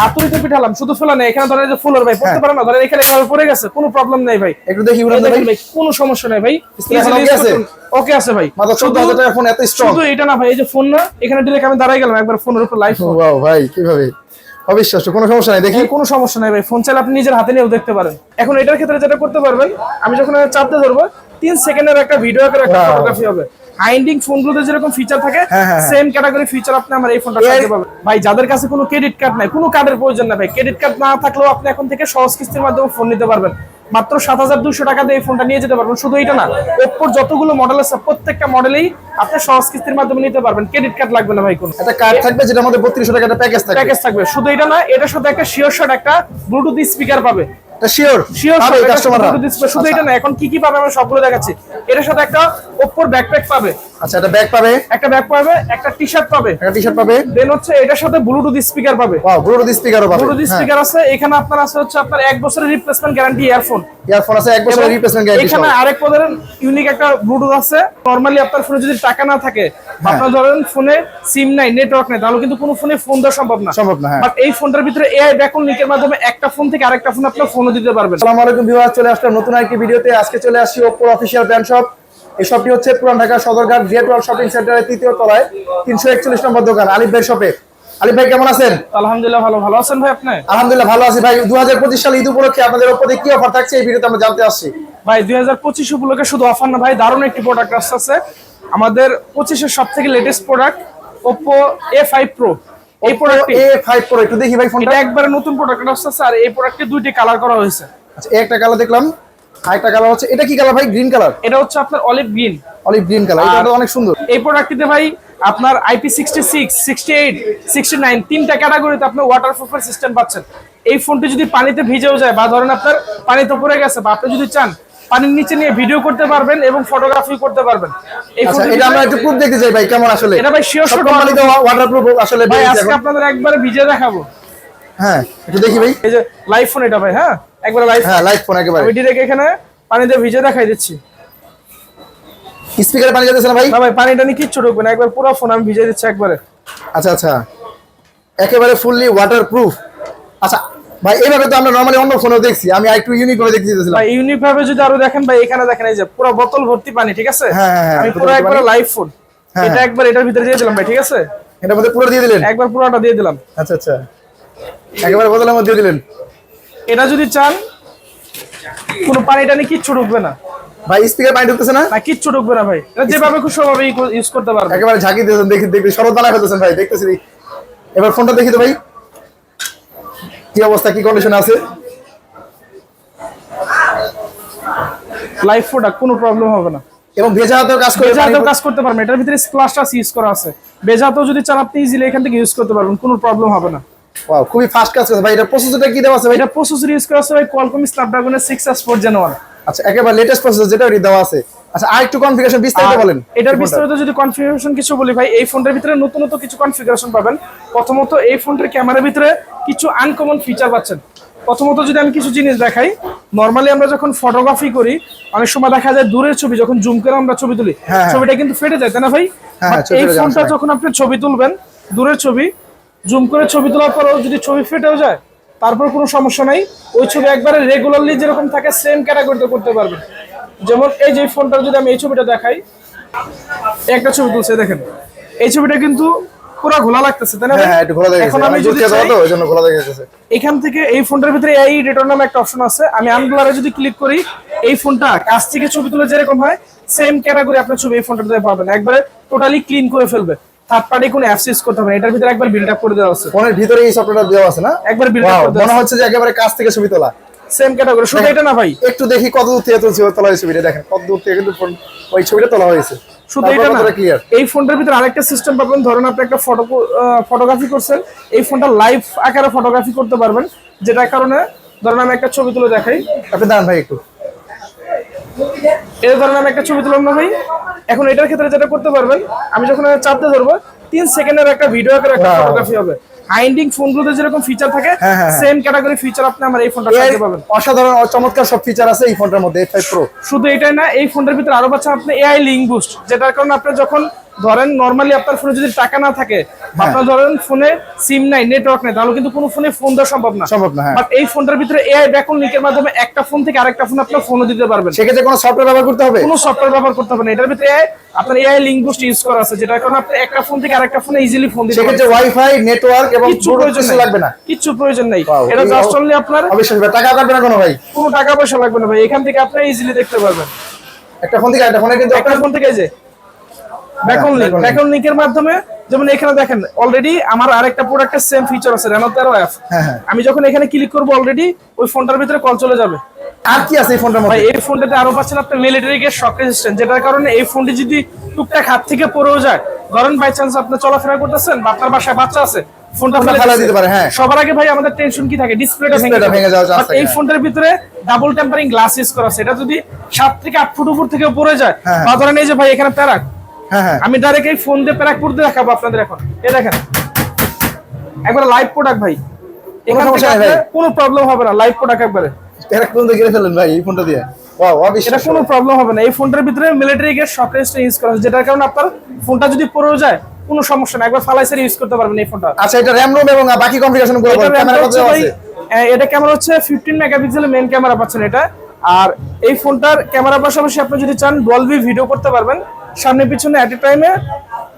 হাতুড়িতে পিঠালাম শুধু ফেলা নেই এখানে ধরেন যে ফুলের ভাই পড়তে হ্যাঁ। পারে না ধরেন এখানে এভাবে পড়ে গেছে কোনো প্রবলেম নেই ভাই। একটু দেখি উড়ান ভাই কোনো সমস্যা নেই ভাই? ওকে আছে? ভাই। মাত্র চোদ্দ হাজার টাকা ফোন এত স্ট্রং শুধু এটা না ভাই এই যে ফোন না এখানে ডিরেক্ট আমি দাঁড়াই গেলাম একবার ফোনের উপর লাইভ ওয়াও ভাই কীভাবে? অবিশ্বাস্য কোনো সমস্যা নাই দেখি। কোনো সমস্যা নাই ভাই ফোন চাইলে আপনি নিজের হাতে নিয়েও দেখতে পারেন। এখন এটার ক্ষেত্রে যেটা করতে পারবেন আমি যখন চাপতে ধরবো তিন সেকেন্ডের একটা ভিডিও আকারে একটা ফটোগ্রাফি হবে। হাইন্ডিং ফোনগুলোতে যেরকম ফিচার থাকে। সেম ক্যাটাগরি ফিচার আপনি আমার এই ফোনটা পেতে পাবেন ভাই যাদের কাছে কোনো ক্রেডিট কার্ড নাই কোনো কার্ডের প্রয়োজন নাই ভাই ক্রেডিট কার্ড না থাকলেও আপনি এখন থেকে সহজ কিস্তির মাধ্যমে ফোন নিতে পারবেন। মাত্র সাত হাজার দুশো টাকা দিয়ে ফোনটা নিয়ে যেতে পারবেন। শুধু এটা না ওপ্পোর যতগুলো মডেল আছে প্রত্যেকটা মডেলেই আপনি সহজ কিস্তির মাধ্যমে নিতে পারবেন। ক্রেডিট কার্ড লাগবে না ভাই কোনো। একটা কার্ড থাকবে যেটা আমাদের বত্রিশশো টাকা প্যাকেজ থাকবে। প্যাকেজ থাকবে। শুধু এটা না এটার সাথে একটা শিওর শট একটা ব্লুটুথ স্পিকার পাবে। শিওর শিওর পাবে কাস্টমাররা শুধু এটা না এখন কি কি পাবে আমরা সবগুলো দেখাচ্ছি। এটার সাথে একটা ওপ্পোর ব্যাকপ্যাক পাবে। আচ্ছা এটা ব্যাগ পাবে। একটা ব্যাগ পাবে একটা পাবে। একটা টি শার্ট পাবে। দেন হচ্ছে এটার সাথে ব্লুটুথ স্পিকার পাবে। ওয়াও ব্লুটুথ স্পিকারও পাবে। ব্লুটুথ স্পিকার আছে এখানে আপনার আছে হচ্ছে আপনার এক বছরের রিপ্লেসমেন্ট গ্যারান্টি ইয়ারফোন ইয়ারফোন আছে এক বছরের রিপ্লেসমেন্ট গ্যারান্টি এখানে আরেক পদের ইউনিক একটা ব্লুটুথ আছে। নরমালি আপনার ফোনে যদি টাকা না থাকে আপনার ধরেন ফোনে সিম নাই নেটওয়ার্ক নাই তাহলে কিন্তু কোনো ফোনে ফোন দেওয়া সম্ভব না। সম্ভব না, হ্যাঁ। বাট এই ফোনটার ভিতরে এআই ব্যাকন লিংকের মাধ্যমে একটা ফোন থেকে আরেকটা ফোন আপনার ফোনও দিতে পারবেন। আসসালামু আলাইকুম ভিউয়ার চলে আসলাম নতুন আরেকটি ভিডিওতে। আজকে চলে আসছি ওপ্পোর অফিসিয়াল ব্র্যান্ড শপ এই শপটি হচ্ছে Puran Dhaka Sadarghat Jet World shopping সেন্টারের তৃতীয় তলায়। তিনশো একচল্লিশ নম্বর দোকান আলিফ ভাই শপে আলিফ ভাই কেমন আছেন? আলহামদুলিল্লাহ ভালো। ভালো আছেন ভাই আপনি? আলহামদুলিল্লাহ ভালো আছি ভাই। দু হাজার পঁচিশ সাল ঈদ উপলক্ষে আপনাদের ওপরে কি অফার থাকছে? এই ভিডিওতে আমরা জানতে আসছি। ভাই দুই হাজার পঁচিশ উপলক্ষে শুধু অফার না ভাই দারুণ একটি প্রোডাক্ট আসছে। আমাদের পঁচিশের সব থেকে latest product A five Pro এই প্রোডাক্ট এ ফাইভ প্রো একটু দেখি ভাই ফোনটা এটা একবারে নতুন প্রোডাক্ট আসছে আর এই প্রোডাক্টে দুইটি কালার করা হয়েছে। আচ্ছা একটা কালার দেখলাম আরেকটা কালার হচ্ছে এটা কি কালার ভাই? গ্রিন কালার এটা হচ্ছে আপনার olive green olive green colour এটা অনেক সুন্দর। এই প্রোডাক্টটিতে ভাই আপনার IP sixty six sixty eight sixty nine তিনটা ক্যাটাগরিতে আপনি ওয়াটার প্রুফের সিস্টেম পাচ্ছেন। এই ফোনটি যদি পানিতে ভিজেও যায় বা ধরেন আপনার পানিতে পড়ে গেছে বা আপনি যদি চান পানির নিচে নিয়ে ভিডিও করতে পারবেন এবং ফটোগ্রাফি করতে পারবেন। এই আচ্ছা এটা আমরা একটু প্রুফ দেখতে চাই ভাই কেমন আসলে? এটা ভাই শিওর কোম্পানিতে আসলে ভাই আজকে আপনাদের একবারে ভিজে দেখাবো। হ্যাঁ একটু দেখি ভাই। এই যে লাইভ ফোন এটা ভাই হ্যাঁ? একবারে লাইভ হ্যাঁ লাইট ফোন একেবারে। আমি ডিরেক্ট এখানে পানিতে ভিজে দেখাই দিচ্ছি। স্পিকারে পানি যাচ্ছে না ভাই? না ভাই পানিটা নিয়ে কিচ্ছু ঢুকবে না একবার পুরো ফোন আমি ভিজে দিচ্ছি একবারে। আচ্ছা আচ্ছা। একেবারে ফুললি ওয়াটারপ্রুফ আচ্ছা ভাই এইভাবে তো আমরা নর্মালি অন্য ফোনেও দেখছি আমি আরেকটু ইউনিক ভাবে দেখতে চেয়েছিলাম ভাই ইউনিক ভাবে যদি আরও দেখেন ভাই এখানে দেখেন এই যে পুরো বোতল ভর্তি পানি ঠিক আছে? হ্যাঁ, হ্যাঁ, হ্যাঁ, আমি পুরো একবার লাইভ ফোন হ্যাঁ, এটা একবার এটার ভিতরে দিয়ে দিলাম ভাই ঠিক আছে? এটার মধ্যে পুরো দিয়ে দিলেন? একবার পুরোটা দিয়ে দিলাম। আচ্ছা আচ্ছা। একেবারে বোতলের মধ্যে দিয়ে দিলেন। এটা যদি চান কোনো পানি টানি কিচ্ছু ঢুকবে না। ভাই স্পিকার পানি ঢুকতেছে না? না কিচ্ছু ঢুকবে না ভাই। যেভাবে খুশি ইউজ করতে পারবে। একেবারে ঝাঁকি দিয়েছেন দেখি দেখি ফেলতেছেন ভাই দেখতেছি। এবার ফোনটা দেখি তো ভাই। কি অবস্থা কি কন্ডিশন আছে? লাইভ প্রোডাক্ট কোনো প্রবলেম হবে না। এবং ভেজা হাতেও কাজ করে বেজাতেও কাজ করতে পারবেন এটার ভিতরে স্প্লাশ ইউজ করা আছে। বেজাতেও যদি চান আপনি ইজিলি এখান থেকে ইউজ করতে পারবেন কোনো প্রবলেম হবে না। Wow, খুবই ফাস্ট কাজ করছে ভাই। এটা প্রসেসরটা কি দেওয়া আছে ভাই? এটা প্রসেসর ইউজ করা আছে ভাই কোয়ালকম স্ন্যাপড্রাগনের 6s 4 জেন 1 আচ্ছা একেবারে লেটেস্ট প্রসেসর যেটা ওটি দেওয়া আছে। আচ্ছা আরেকটু কনফিগারেশন বিস্তারিত বলেন। এটার বিস্তারিত যদি কনফিগারেশন কিছু বলি ভাই এই ফোনটার ভিতরে নতুন নতুন কিছু কনফিগারেশন পাবেন। প্রথমত এই ফোনটার ক্যামেরার ভিতরে কিছু আনকমন ফিচার পাচ্ছেন। প্রথমত যদি আমি কিছু জিনিস দেখাই নর্মালি আমরা যখন ফটোগ্রাফি করি অনেক সময় দেখা যায় দূরের ছবি যখন জুম করে আমরা ছবি তুলি হ্যাঁ। ছবিটা কিন্তু ফেটে যায় তাই না ভাই? হ্যাঁ, এই ফোনটা যখন আপনি ছবি তুলবেন দূরের ছবি জুম করে ছবি তোলার পরেও যদি ছবি ফেটেও যায় তারপর কোনো সমস্যা নাই। ওই ছবি একবারে রেগুলারলি যেরকম থাকে সেম ক্যাটাগরিতে করতে পারবেন। যেমন এই যে ফোনটা যদি আমি এই ছবিটা দেখাই একটা ছবি তুলছে দেখেন। এই ছবিটা কিন্তু পুরো ঘোলা লাগতেছে তাই না হ্যাঁ একটু খোলা দেখেছে এখন আমি যদি তো চাই, ওই জন্য খোলা দেখেছে এখান থেকে এই ফোনটার ভিতরে এই রিটার্ন নামে একটা অপশন আছে। আমি আনব্লারে যদি ক্লিক করি এই ফোনটা কাছ থেকে ছবি তুলে যেরকম হয় সেম ক্যাটাগরি আপনার ছবি এই ফোনটাতে পাবেন। একবারে টোটালি ক্লিন করে ফেলবে। থার্ড পার্টি কোনো অ্যাপস ইউজ করতে হবে না। এটার ভিতরে একবার বিল্ড আপ করে দেওয়া আছে। ফোনের ভিতরে এই সফটওয়্যারটা দেওয়া আছে না? একবার বিল্ড আপ করে দেওয়া মনে হচ্ছে যে একেবারে কাছ থেকে ছবি তোলা। সেম ক্যাটাগরি শুধু এটা না ভাই। একটু দেখি কত দূর থেকে তুলছি তোলা হয়েছে ছবিটা। দেখেন কত দূর থেকে কিন্তু ফোন- ওই ছবিটা তোলা হয়েছে। শুধু এটা না এই ফোনটার ভিতরে আরেকটা সিস্টেম পাবেন। ধরেন আপনি একটা ফটো ফটোগ্রাফি করছেন। এই ফোনটা লাইভ আকারে ফটোগ্রাফি করতে পারবেন যেটার কারণে ধরেন আমি একটা ছবি তুলে দেখাই। আপনি দাঁড়ান ভাই একটু। এই ধরেন আমি একটা ছবি তুললাম না ভাই। এখন এটার ক্ষেত্রে যেটা করতে পারবেন আমি যখন চাপতে ধরবো তিন সেকেন্ডের একটা ভিডিও আকারে একটা ফটোগ্রাফি হবে। হাইন্ডিং ফোনগুলোতে যেরকম ফিচার থাকে। সেম ক্যাটাগরি ফিচার আপনি আমার এই ফোনটা পেতে পাবেন। অসাধারণ চমৎকার সব ফিচার আছে এই ফোনটার মধ্যে এফ ফাইভ প্রো শুধু এটাই না এই ফোনটার ভিতরে আরও পাচ্ছেন আপনি এআই লিঙ্ক বুস্ট যেটার কারণে আপনি যখন ধরেন নর্মালি আপনার ফোনে যদি টাকা না থাকে আপনার ধরেন ফোনে সিম নাই নেটওয়ার্ক নাই তাহলে কিন্তু কোনো ফোনে ফোন দেওয়া সম্ভব না। সম্ভব না, হ্যাঁ। বাট এই ফোনটার ভিতরে এআই ব্যাকন লিঙ্কের মাধ্যমে একটা ফোন থেকে আরেকটা ফোন আপনার ফোনও দিতে পারবেন। সেক্ষেত্রে কোনো সফটওয়্যার ব্যবহার করতে হবে? কোনো সফটওয়্যার ব্যবহার করতে হবে না। এটার ভিতরে আপনার এআই লিঙ্ক বুস্ট ইউজ করা আছে যেটা কারণে আপনি একটা ফোন থেকে আরেকটা ফোনে ইজিলি ফোন দিতে সেক্ষেত্রে ওয়াইফাই নেটওয়ার্ক এবং ব্লুটুথ প্রয়োজন লাগবে না। কিচ্ছু প্রয়োজন নেই। এটা জাস্ট অনলি আপনার অবশ্যই টাকা কাটবে না কোনো ভাই। কোনো টাকা পয়সা লাগবে না ভাই। এখান থেকে আপনি ইজিলি দেখতে পারবেন। একটা ফোন থেকে একটা ফোনে কিন্তু একটা ফোন থেকে যে ব্যাকন link। ব্যাকন লিঙ্কের মাধ্যমে যেমন এখানে দেখেন অলরেডি আমার আরেকটা প্রোডাক্টের সেম ফিচার আছে রেনো তেরো অ্যাপ হ্যাঁ। আমি যখন এখানে ক্লিক করব অলরেডি ওই ফোনটার ভিতরে কল চলে যাবে আর কি আছে এই ফোনটার মধ্যে এই ফোনটাতে আরও পাচ্ছেন আপনার মিলিটারি গেট শক রেজিস্ট্যান্ট যেটার কারণে এই ফোনটি যদি টুকটাক হাত থেকে পড়েও যায় ধরেন বাই চান্স আপনি চলাফেরা করতেছেন বা আপনার বাসায় বাচ্চা আছে ফোনটা ফেলে দিতে পারে, হ্যাঁ। সবার আগে ভাই আমাদের টেনশন কি থাকে ডিসপ্লেটা ভেঙে যাওয়ার chance থাকে, এই হ্যাঁ। ফোনটার ভিতরে ডাবল টেম্পারিং গ্লাস ইউজ করা আছে এটা যদি সাত থেকে আট ফুট উপর থেকে পড়ে যায় হ্যাঁ, বা ধরেন এই যে ভাই এখানে প্যারাক আমি ডাইরেক্ট এই ফোন দিয়ে প্যারাক করতে দেখাবো আপনাদের এখন। এই দেখেন। একবার লাইভ প্রোডাক্ট ভাই। এখান কোনো প্রবলেম হবে না লাইভ প্রোডাক্ট একবারে। এরা পর্যন্ত গিরে ফেলেন ভাই এই ফোনটা দিয়ে? এটা কোনো প্রবলেম হবে না। এই ফোনটার ভিতরে মিলিটারি গেট শক ইউজ করা আছে যেটার কারণে আপনার ফোনটা যদি পড়েও যায় কোনো সমস্যা না একবার ফালাইসারি ইউজ করতে পারবেন এই ফোনটা আচ্ছা এটা র্যাম রোম এবং বাকি কনফিগারেশনগুলো ক্যামেরা কত আছে? এটা ক্যামেরা হচ্ছে ফিফটিন মেগাপিক্সেলের মেন ক্যামেরা পাচ্ছেন এটা। আর এই ফোনটার ক্যামেরার পাশাপাশি আপনি যদি চান ডলবি ভিডিও করতে পারবেন। সামনে পিছনে এট এ টাইমে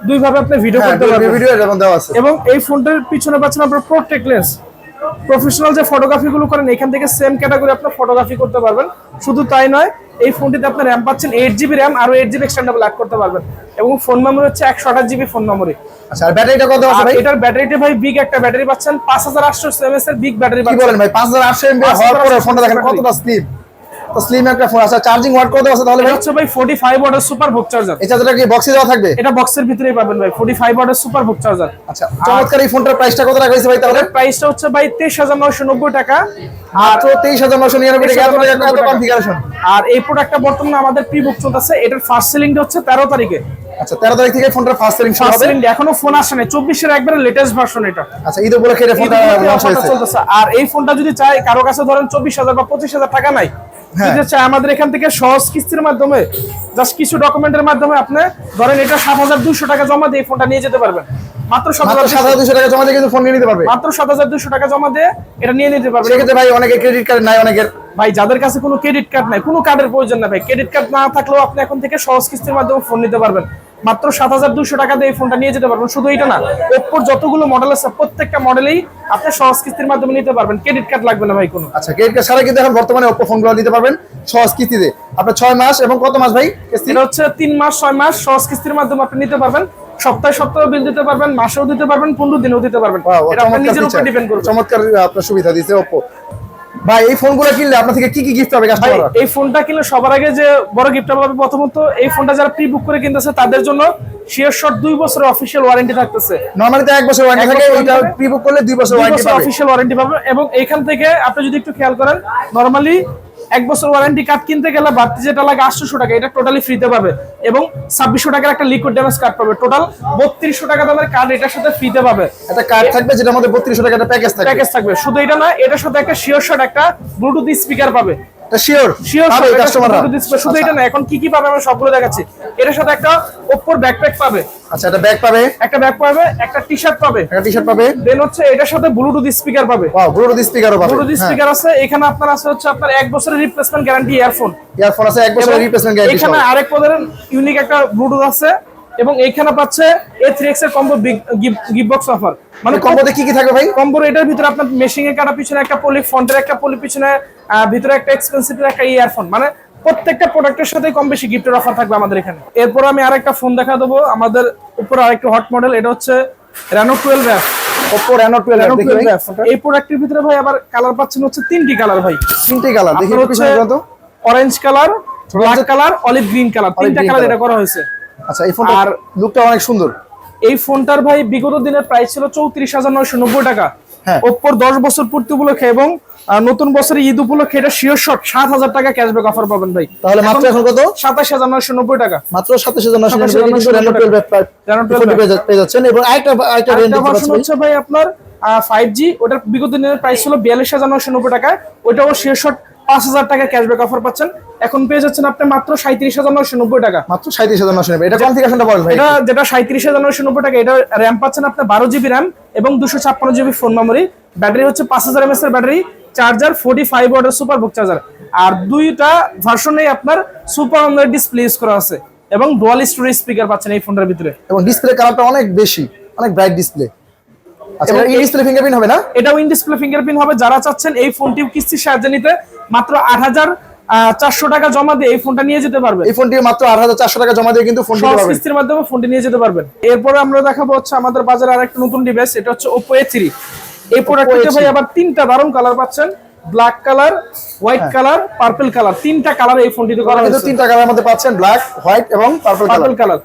দুই ভাবে আপনি ভিডিও হ্যাঁ করতে পারবেন। ভিডিও এরকম দেওয়া আছে। এবং এই ফোনটার পিছনে পাচ্ছেন আপনার প্রোটেক্ট লেন্স প্রফেশনাল যে ফটোগ্রাফি গুলো করেন এখান থেকে সেম ক্যাটাগরি আপনার ফটোগ্রাফি করতে পারবেন। শুধু তাই নয় এই ফোনটিতে আপনার র্যাম পাচ্ছেন এইট জিবি র্যাম আর এইট জিবি এক্সটেন্ডেবল অ্যাড করতে পারবেন। এবং ফোন মেমোরি হচ্ছে একশো আঠাশ জিবি ফোন মেমোরি আচ্ছা আর ব্যাটারিটা কত আছে ভাই? এটার ব্যাটারিটা ভাই বিগ একটা ব্যাটারি পাচ্ছেন পাঁচ হাজার আটশো এমএস এর বিগ ব্যাটারি কি পাচ্ছেন। বলেন ভাই 5800 এমবি হওয়ার পরে ফোনটা দেখেন কতটা স্লিম তো স্লিম একটা ফোন আচ্ছা চার্জিং ওয়াট কত আছে তাহলে এটা হচ্ছে ভাই ফোর্টি ফাইভ ওয়াটের সুপার বুক চার্জার এই চার্জারটা কি বক্সে দেওয়া থাকবে? এটা বক্সের ভিতরেই পাবেন ভাই ফোর্টি ফাইভ ওয়াটের সুপার বুক চার্জার আচ্ছা চমৎকার এই ফোনটার প্রাইসটা কত টাকা হয়েছে ভাই তাহলে? প্রাইসটা হচ্ছে ভাই তেইশ হাজার নয়শো নব্বই টাকা। আর মাত্র 23999 টাকা। এত টাকা এত কনফিগারেশন আর এই প্রোডাক্টটা বর্তমানে আমাদের প্রি বুক চলতেছে। এটার ফার্স্ট সেলিংটা হচ্ছে তেরো তারিখে। আচ্ছা 13 তারিখ থেকে ফোনটার ফার্স্ট সেলিং ফার্স্ট সেলিং এখনও ফোন আসে নাই। চব্বিশের একবারে লেটেস্ট ভার্সন এটা। আচ্ছা ঈদ উপলক্ষে এই ফোনটা লঞ্চ হয়েছে আর এই ফোনটা যদি চাই কারও কাছে ধরেন চব্বিশ হাজার বা পঁচিশ হাজার টাকা নাই। যদি চাই আমাদের এখান থেকে সহজ কিস্তির মাধ্যমে জাস্ট কিছু ডকুমেন্টের মাধ্যমে আপনি ধরেন এটা সাত হাজার দুশো টাকা জমা দিয়ে ফোনটা নিয়ে যেতে পারবেন। মাত্র সাত হাজার দুশো টাকা। জমা দিয়ে কিন্তু ফোন নিয়ে নিতে পারবে। মাত্র সাত হাজার দুশো টাকা জমা দিয়ে এটা নিয়ে নিতে পারবে সেক্ষেত্রে ভাই অনেকে ক্রেডিট কার্ড নাই অনেকের ভাই যাদের কাছে কোনো ক্রেডিট কার্ড নাই কোনো কার্ডের প্রয়োজন না ভাই। ক্রেডিট কার্ড না থাকলেও আপনি এখন থেকে সহজ কিস্তির মাধ্যমে ফোন নিতে পারবেন। মাত্র সাত হাজার দুশো টাকা দিয়ে এই ফোনটা নিয়ে যেতে পারবেন। শুধু এটা না ওপ্পোর যতগুলো মডেল আছে প্রত্যেকটা মডেলেই আপনি সহজ কিস্তির মাধ্যমে নিতে পারবেন। ক্রেডিট কার্ড লাগবে না ভাই কোনো। আচ্ছা ক্রেডিট কার্ড ছাড়া কিন্তু এখন বর্তমানে Oppo ফোনগুলো নিতে পারবেন সহজ কিস্তিতে আপনার ছয় মাস এবং কত মাস ভাই? এটা হচ্ছে তিন মাস ছয় মাস সহজ কিস্তির মাধ্যমে আপনি নিতে পারবেন। সপ্তাহে সপ্তাহে বিল দিতে পারবেন মাসেও দিতে পারবেন পনেরো দিনেও দিতে পারবেন। এটা নিজের উপর ডিপেন্ড করবে। চমৎকার আপনার সুবিধা দিয়েছে Oppo ভাই এই ফোনগুলো কিনলে আপনার থেকে কি কি গিফট পাবে ভাই এই ফোনটা কিনলে সবার আগে যে বড় গিফট পাবে প্রথমত এই ফোনটা যারা প্রি বুক করে কিনতেছে তাদের জন্য শিওর শট দুই বছরের অফিসিয়াল ওয়ারেন্টি থাকতেছে। নরমালি তো এক বছর ওয়ারেন্টি থাকে এটা প্রি বুক করলে দুই বছর দুই ওয়ারেন্টি পাবে। অফিসিয়াল ওয়ারেন্টি পাবে। এবং এখান থেকে আপনি যদি একটু খেয়াল করেন নরমালি এক বছর ওয়ারেন্টি কার্ড কিনতে গেলে বাড়তি যেটা লাগে আটশোশো টাকা এটা টোটালি ফ্রিতে পাবে। এবং ছাব্বিশশো টাকার একটা লিকুইড ড্যামেজ কার্ড পাবে। টোটাল বত্রিশশো টাকা দামের কার্ড এটার সাথে ফ্রিতে পাবে। একটা কার্ড থাকবে যেটা আমাদের বত্রিশশো টাকা একটা প্যাকেজ থাকবে। প্যাকেজ থাকবে। শুধু এটা না এটার সাথে একটা শিওর শট একটা ব্লুটুথ স্পিকার পাবে। শিওর শিওর পাবে কাস্টমাররা শুধু এটা না এখন কি কি পাবে আমি সবগুলো দেখাচ্ছি। এটার সাথে একটা ব্যাকপ্যাক পাবে। আচ্ছা এটা ব্যাগ পাবে। একটা ব্যাগ পাবে একটা পাবে। টি-শার্ট পাবে। দেন হচ্ছে এটার সাথে ব্লুটুথ স্পিকার পাবে। ওয়াও ব্লুটুথ স্পিকারও পাবে। ব্লুটুথ স্পিকার আছে এখানে আপনার আছে হচ্ছে আপনার এক বছরের রিপ্লেসমেন্ট গ্যারান্টি ইয়ারফোন ইয়ারফোন আছে এক বছরের রিপ্লেসমেন্ট গ্যারান্টি এখানে আরেক পদের ইউনিক একটা ব্লুটুথ আছে। এবং এইখানে পাচ্ছে এ থ্রি এক্সের কম্বো গিফট বক্স অফার মানে কম্বোতে কি কি থাকবে ভাই? কম্বোর এটার ভিতরে আপনার মেশিং এ কাটা পিছনে একটা পলি ফন্টের একটা পলি পিছনে ভিতরে একটা এক্সপেন্সিভ একটা ইয়ারফোন মানে প্রত্যেকটা প্রোডাক্টের সাথে কম বেশি গিফটের অফার থাকবে আমাদের এখানে। এরপর আমি আরেকটা ফোন দেখা দেবো। আমাদের উপর আরেকটা হট মডেল এটা হচ্ছে Reno twelve F 12 Reno twelve এই প্রোডাক্টের ভিতরে ভাই আবার কালার পাচ্ছেন হচ্ছে তিনটি কালার ভাই। তিনটে কালার দেখি orange colour black colour olive green colour তিনটা কালার। এটা করা হয়েছে। আচ্ছা এই ফোনটা আর- লুকটা অনেক সুন্দর। এই ফোনটার ভাই বিগত দিনের প্রাইস ছিল চৌত্রিশ হাজার নয়শো নব্বই টাকা। হ্যাঁ। ওপ্পোর দশ বছর পূর্তি উপলক্ষে এবং নতুন বছরের ঈদ উপলক্ষে এটা শিওর শট সাত হাজার টাকা ক্যাশব্যাক অফার পাবেন ভাই। তাহলে মাত্র এখন কত? সাতাশ হাজার নয়শো নব্বই টাকা। মাত্র 27999 27,999 কিন্তু Reno 12 প্রায় Reno 12 ফোনটি পেয়ে যাচ্ছেন। এবং আরেকটা আরেকটা ভার্সন হচ্ছে ভাই আপনার ফাইভ জি ওটার বিগত দিনের প্রাইস ছিল বিয়াল্লিশ হাজার নয়শো নব্বই টাকা ওইটাও শিওর শট পাঁচ হাজার টাকা ক্যাশব্যাক অফার পাচ্ছেন। এখন পেয়ে যাচ্ছেন আপনি মাত্র সাঁত্রিশ হাজার নয়শো নব্বই টাকা। মাত্র সাঁত্রিশ হাজার নশো নেবে এটা কনফিগারেশনটা বলেন ভাই? এটা যেটা সাঁত্রিশ হাজার নয়শো নব্বই টাকা এটা র্যাম পাচ্ছেন আপনি বারো জিবি র্যাম এবং দুশো ছাপ্পান্ন জিবি ফোন মেমোরি ব্যাটারি হচ্ছে পাঁচ হাজার এমএস এর ব্যাটারি চার্জার ফোর্টি ফাইভ ওয়াটের সুপার বুক চার্জার আর দুইটা ভার্সনে আপনার সুপার অমলেট ডিসপ্লে ইউজ করা আছে এবং ডুয়াল স্টোরেজ স্পিকার পাচ্ছেন এই ফোনটার ভিতরে। এবং ডিসপ্লে কালারটা অনেক বেশি অনেক ব্রাইট ডিসপ্লে এবং এই ডিসপ্লে ফিঙ্গারপ্রিন্ট হবে না? এটাও ইন ডিসপ্লে ফিঙ্গারপ্রিন্ট হবে। যারা চাচ্ছেন এই ফোনটি কিস্তির সাহায্যে নিতে মাত্র আট হাজার চারশো টাকা জমা দিয়ে এই ফোনটা নিয়ে যেতে পারবে এই ফোনটি মাত্র আট হাজার চারশো টাকা জমা দিয়ে কিন্তু ফোন কিস্তির মাধ্যমে ফোনটি নিয়ে যেতে পারবেন। এরপরে আমরা দেখাবো হচ্ছে আমাদের বাজারে আরেকটা নতুন ডিভাইস এটা হচ্ছে ওপো এ থ্রি এই প্রোডাক্টটিতে ভাই আবার তিনটা দারুণ কালার পাচ্ছেন। Black colour white colour purple colour. তিনটা কালার এই ফোনটিতে করা হয়েছে। তিনটা কালার মধ্যে পাচ্ছেন ব্ল্যাক হোয়াইট এবং পার্পল কালার পার্পল কালার।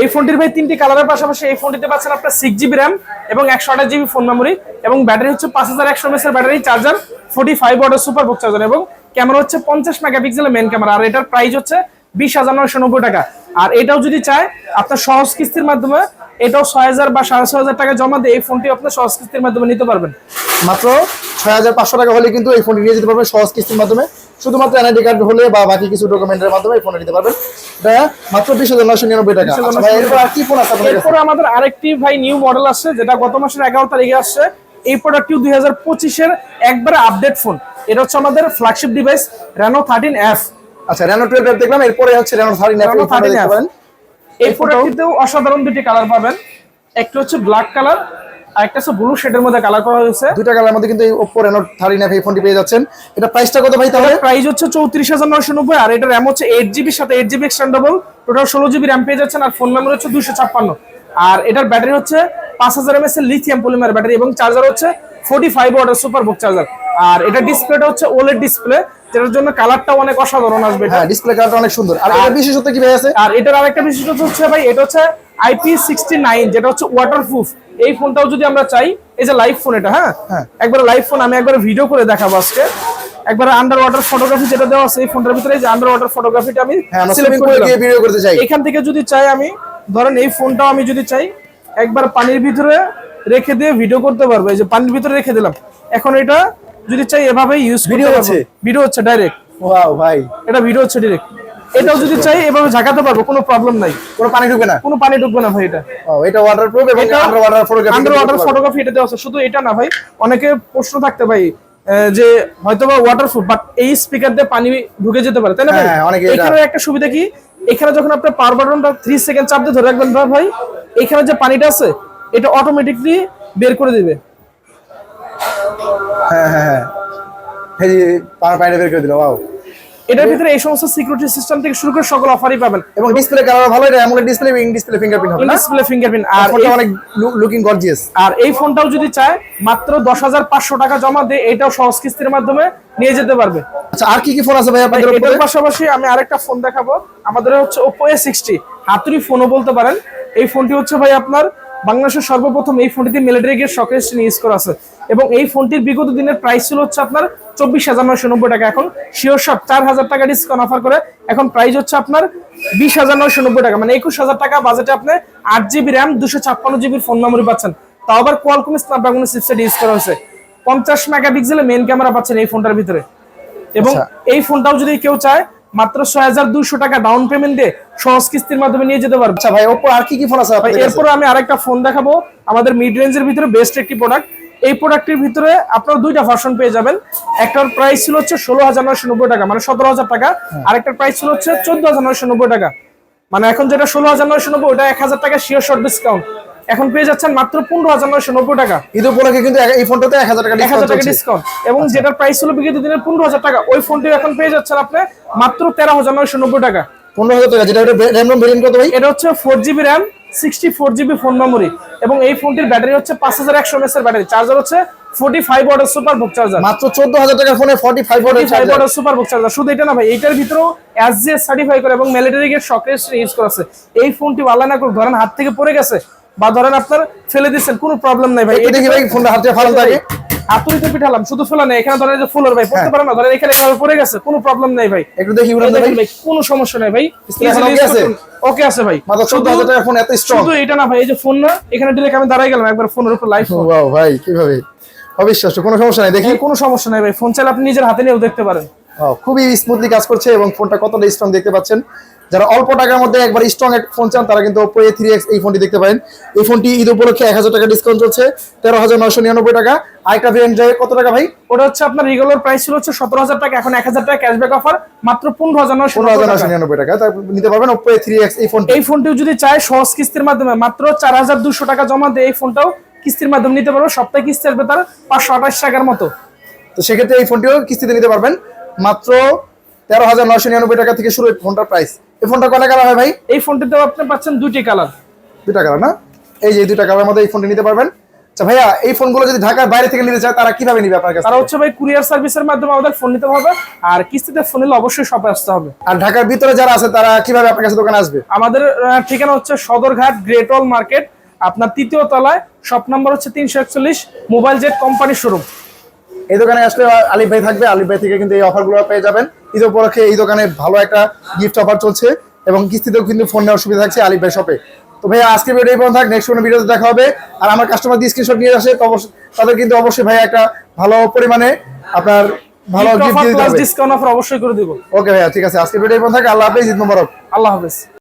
এই ফোনটির ভাই তিনটি কালারের পাশাপাশি এই ফোনটিতে পাচ্ছেন আপনার সিক্স জিবি র্যাম এবং একশো আঠাশ জিবি ফোন মেমোরি এবং ব্যাটারি হচ্ছে পাঁচ হাজার একশো এর ব্যাটারি চার্জার ফোর্টি ফাইভ ওয়াটের সুপার বুক চার্জার এবং ক্যামেরা হচ্ছে পঞ্চাশ মেগাপিক্সেলের মেন ক্যামেরা আর এটার প্রাইস হচ্ছে বিশ হাজার নয়শো নব্বই টাকা। আর এটাও যদি চায় আপনার সহজ কিস্তির মাধ্যমে এটাও ছয় হাজার বা সাড়ে ছয় হাজার টাকা জমা দিয়ে এই ফোনটি আপনার সহজ কিস্তির মাধ্যমে নিতে পারবেন। মাত্র ছয় হাজার পাঁচশো টাকা হলে কিন্তু এই ফোনটি নিয়ে যেতে পারবেন সহজ কিস্তির মাধ্যমে। শুধুমাত্র এনআইডি কার্ড হলে বা বাকি কিছু ডকুমেন্টের মাধ্যমে এই ফোনটা নিতে পারবেন। এটা মাত্র বিশ হাজার নশো নিরানব্বই টাকা। আচ্ছা এরপর আর কি ফোন আছে এরপরে আমাদের আরেকটি ভাই নিউ মডেল আসছে যেটা গত মাসের এগারো তারিখে আসছে। এই প্রোডাক্টটিও দুই হাজার পঁচিশের একবারে আপডেট ফোন এটা হচ্ছে আমাদের flagship device Reno thirteen F আচ্ছা রেনো টুয়েলভ দেখলাম এরপরে হচ্ছে রেনো থার্টিন এফ 13 দেখতে F। পারেন। এই প্রোডাক্টটিতেও অসাধারণ দুটি কালার পাবেন। একটা হচ্ছে ব্ল্যাক কালার আর একটা হচ্ছে ব্লু শেডের মধ্যে কালার করা হয়েছে। দুইটা কালার মধ্যে কিন্তু এই রেনো থার্টিন এফ এই ফোনটি পেয়ে যাচ্ছেন। এটা প্রাইসটা কত ভাই তাহলে? প্রাইস হচ্ছে চৌত্রিশ হাজার নয়শো নব্বই আর এটা র্যাম হচ্ছে এইট জিবির সাথে এইট জিবি এক্সটেন্ডেবল টোটাল ষোলো জিবি র্যাম পেয়ে যাচ্ছেন আর ফোন মেমোরি হচ্ছে দুশো ছাপ্পান্ন। আর এটার ব্যাটারি হচ্ছে পাঁচ হাজার এমএস এর লিথিয়াম পলিমার ব্যাটারি এবং চার্জার হচ্ছে ফোর্টি ফাইভ ওয়াটের সুপার বুক চার্জার আর এটা ডিসপ্লেটা হচ্ছে ওলেড ডিসপ্লে যেটার জন্য কালারটা অনেক অসাধারণ আসবে এটা। হ্যাঁ ডিসপ্লে কালারটা অনেক সুন্দর। আর এর বিশেষত্ব কি ভাই আছে? আর এটার আরেকটা বিশেষত্ব হচ্ছে ভাই এটা হচ্ছে আইপি সিক্সটি নাইন যেটা হচ্ছে ওয়াটারপ্রুফ এই ফোনটাও যদি আমরা চাই এই যে লাইভ ফোন এটা হ্যাঁ? হ্যাঁ। একবার লাইভ ফোন আমি একবার ভিডিও করে দেখাবো আজকে। একবার আন্ডার ওয়াটার ফটোগ্রাফি যেটা দেওয়া আছে এই ফোনটার ভিতরে যে আন্ডার ওয়াটার ফটোগ্রাফিটা আমি হ্যাঁ আমরা select করে। গিয়ে ভিডিও করতে চাই। এখান থেকে যদি চাই আমি ধরেন এই ফোনটাও আমি যদি চাই একবার পানির ভিতরে রেখে দিয়ে ভিডিও করতে পারব। এই যে পানির ভিতরে রেখে দিলাম। এখন এটা যদি চাই এভাবে ইউজ ভিডিও? হচ্ছে। ভিডিও হচ্ছে ডাইরেক্ট ওয়াও ভাই। এটা ভিডিও হচ্ছে ডাইরেক্ট এটাও যদি চাই এভাবে ঝাঁকাতে পারব কোনো প্রবলেম নাই। কোনো পানি ঢুকবে না? কোনো পানি ঢুকবে না ভাই এটা। ও এটা ওয়াটারপ্রুফ এবং under water photography under water photography এটা দেওয়া আছে। শুধু এটা না ভাই অনেকে প্রশ্ন থাকতে ভাই যে হয়তো বা ওয়াটারপ্রুফ বাট এই স্পিকার দিয়ে পানি ঢুকে যেতে পারে তাই না ভাই? হ্যাঁ, অনেকে এখানে একটা সুবিধা কি? এখানে যখন আপনি পাওয়ার বাটনটা থ্রি সেকেন্ড চাপ দিয়ে ধরে রাখবেন ভাই ভাই এখানে যে পানিটা আছে এটা অটোমেটিকলি বের করে দিবে। হ্যাঁ হ্যাঁ হ্যাঁ। এই যে বের করে দিল ওয়াও এটার ভিতরে এই সমস্ত সিকিউরিটি সিস্টেম থেকে শুরু করে সকল অফারই পাবেন। এবং ডিসপ্লে কালার ভালো এটা AMOLED display in display fingerprint হবে না? ডিসপ্লে ফিঙ্গারপ্রিন্ট আর আর অনেক লুকিং গর্জিয়াস আর এই ফোনটাও যদি চায় মাত্র দশ হাজার পাঁচশো টাকা জমা দিয়ে এটাও সহজ কিস্তির মাধ্যমে নিয়ে যেতে পারবে। আচ্ছা আর কি কি ফোন আছে ভাই আপনাদের এটার পাশাপাশি আমি আরেকটা ফোন দেখাবো। আমাদের হচ্ছে এ সিক্সটি হাতুড়ি ফোনও বলতে পারেন। এই ফোনটি হচ্ছে ভাই আপনার বাংলাদেশের সর্বপ্রথম এই ফোনটিতে মিলিটারি গিয়ে শকেস ইউজ করা আছে। এবং এই ফোনটির বিগত দিনের প্রাইস ছিল হচ্ছে আপনার চব্বিশ হাজার নয়শো নব্বই টাকা। এখন শিওর শপ চার হাজার টাকা ডিসকাউন্ট অফার করে এখন প্রাইস হচ্ছে আপনার বিশ হাজার নয়শো নব্বই টাকা। মানে একুশ হাজার টাকা বাজেটে আপনি আট জিবি র্যাম দুশো ছাপ্পান্ন জিবির ফোন মেমোরি পাচ্ছেন। তাও আবার কোয়ালকম স্ন্যাপড্রাগন চিপসেট ইউজ করা হয়েছে। পঞ্চাশ মেগা মেগাপিক্সেলের মেন ক্যামেরা পাচ্ছেন এই ফোনটার ভিতরে। এবং আচ্ছা। এই ফোনটাও যদি কেউ চায় মাত্র ছয় হাজার দুশো টাকা ডাউন পেমেন্ট দিয়ে সহজ কিস্তির মাধ্যমে নিয়ে যেতে পারবে। আচ্ছা ভাই ওপো আর কি কি ফোন আছে ভাই? এরপরে আমি আরেকটা ফোন দেখাবো। আমাদের মিড রেঞ্জের ভিতরে বেস্ট একটি প্রোডাক্ট এই প্রোডাক্টের ভিতরে আপনার দুইটা ভার্সন পেয়ে যাবেন। একটার প্রাইস ছিল হচ্ছে ষোলো হাজার নয়শো নব্বই টাকা মানে সতেরো হাজার টাকা। আরেকটার প্রাইস ছিল হচ্ছে চোদ্দ হাজার নয়শো নব্বই টাকা। মানে এখন যেটা ষোলো হাজার নয়শো নব্বই ওটা এক হাজার টাকা শিওর শর্ট ডিসকাউন্ট এখন পেয়ে যাচ্ছেন মাত্র পনেরো হাজার নয়শো নব্বই টাকা। ঈদ উপলক্ষে কিন্তু এই ফোনটাতে এক হাজার টাকা এক হাজার টাকা ডিসকাউন্ট এবং যেটার প্রাইস ছিল বিগত দিনের পনেরো হাজার টাকা ওই ফোনটি এখন পেয়ে যাচ্ছেন আপনি মাত্র তেরো হাজার নয়শো নব্বই টাকা। পনেরো হাজার টাকা যেটা র্যাম ভেরিয়েন্ট কত ভাই? এটা হচ্ছে four GB RAM sixty four GB phone memory এবং এই ফোনটির ব্যাটারি হচ্ছে পাঁচ হাজার একশো এমএস এর ব্যাটারি। চার্জার হচ্ছে ফোর্টি ফাইভ ওয়াটের সুপার বুক চার্জার মাত্র চোদ্দ হাজার টাকার ফোনে ফর্টি ফাইভ ওয়াটের সুপার বুক চার্জার শুধু এটা না ভাই এইটার ভিতরেও এস জি সার্টিফাই করে এবং মিলিটারি গেট সকেট ইউজ করেছে এই ফোনটি আল্লাহ না করে ধরেন হাত থেকে পড়ে গেছে বা ধরেন আপনার ফেলে দিচ্ছেন কোনো প্রবলেম নাই ভাই। দেখি ভাই ফোনটা হাতে ফালান থাকে হাতুড়িতে পিঠালাম শুধু ফেলা নেই এখানে ধরেন যে ফুলের ভাই পড়তে পারে না ধরেন এখানে এভাবে পড়ে গেছে কোনো প্রবলেম নাই ভাই। একটু দেখি উড়ান ভাই। কোনো সমস্যা নাই ভাই। আছে? ওকে আছে ভাই। মাত্র চোদ্দ হাজার টাকার ফোন এত স্ট্রং শুধু এটা না ভাই এই যে ফোন না এখানে ডিরেক্ট আমি দাঁড়াই গেলাম একবার ফোনের উপর লাইভ ওয়াও ভাই কীভাবে? অবিশ্বাস্য কোনো সমস্যা নাই দেখি। কোনো সমস্যা নাই ভাই ফোন চাইলে আপনি নিজের হাতে নিয়েও দেখতে পারেন। খুবই স্মুথলি কাজ করছে এবং ফোনটা কতটা স্ট্রং দেখতে পাচ্ছেন। যারা অল্প টাকার মধ্যে একবার স্ট্রং এক ফোন চান তারা কিন্তু ওপো এ থ্রি এক্স এই ফোনটি দেখতে পারেন। এই ফোনটি ঈদ উপলক্ষে এক হাজার টাকা ডিসকাউন্ট চলছে তেরো হাজার নশো নিরানব্বই টাকা। আরেকটা ভেরিয়েন্ট কত টাকা ভাই? ওটা হচ্ছে আপনার রেগুলার প্রাইস ছিল হচ্ছে সতেরো হাজার টাকা এখন এক হাজার টাকা ক্যাশব্যাক অফার মাত্র পনেরো হাজার নয়শো পনেরো হাজার টাকা। নিরানব্বই টাকা তারপর নিতে পারবেন ওপো এ থ্রি এক্স এই ফোনটি এই ফোনটিও যদি চায় সহজ কিস্তির মাধ্যমে মাত্র চার হাজার দুশো টাকা জমা দিয়ে এই ফোনটাও কিস্তির মাধ্যমে নিতে পারব সপ্তাহে কিস্তি আসবে তার পাঁচশো আঠাশ টাকার মতো। তো সেক্ষেত্রে এই ফোনটিও কিস্তিতে নিতে পারবেন। মাত্র তেরো হাজার নয়শো নিরানব্বই টাকা থেকে শুরু এই ফোনটার প্রাইস এই ফোনটা কত টাকা হয় ভাই? এই ফোনটিতেও আপনি পাচ্ছেন দুটি কালার দুটা কালার না? এই যে দুটা কালার মধ্যে এই ফোনটি নিতে পারবেন। আচ্ছা ভাইয়া এই ফোনগুলো যদি ঢাকার বাইরে থেকে নিতে চায় তারা কীভাবে নিবে আপনার কাছে তারা হচ্ছে ভাই কুরিয়ার সার্ভিসের মাধ্যমে আমাদের ফোন নিতে হবে। আর কিস্তিতে ফোন নিলে অবশ্যই শপে আসতে হবে। আর ঢাকার ভিতরে যারা আছে তারা কীভাবে আপনার কাছে দোকানে আসবে? আমাদের ঠিকানা হচ্ছে সদরঘাট গ্রেট ওয়াল মার্কেট আপনার তৃতীয় তলায় শপ নাম্বার হচ্ছে তিনশো একচল্লিশ মোবাইল জেট কোম্পানি শোরুম এই দোকানে আসলে আলিফ ভাই থাকবে। আলিফ ভাই থেকে কিন্তু এই অফারগুলো পেয়ে যাবেন। ঈদ উপলক্ষে এই দোকানে ভালো একটা গিফট অফার চলছে এবং কিস্তিতেও কিন্তু ফোন নেওয়ার সুবিধা থাকছে আলিফ ভাই শপে তো ভাই আজকে ভিডিও এই পর্যন্ত থাক নেক্সট কোনো ভিডিওতে দেখা হবে। আর আমার কাস্টমার দিয়ে স্ক্রিনশট নিয়ে আসে তো অবশ্যই তাদের কিন্তু অবশ্যই ভাই একটা ভালো পরিমাণে আপনার ভালো গিফট দিতে হবে। ডিসকাউন্ট অফার অবশ্যই করে দেবো। ওকে ভাইয়া ঠিক আছে আজকে ভিডিও এই পর্যন্ত থাক আল্লাহ হাফেজ ঈদ মোবারক। আল্লাহ হাফেজ।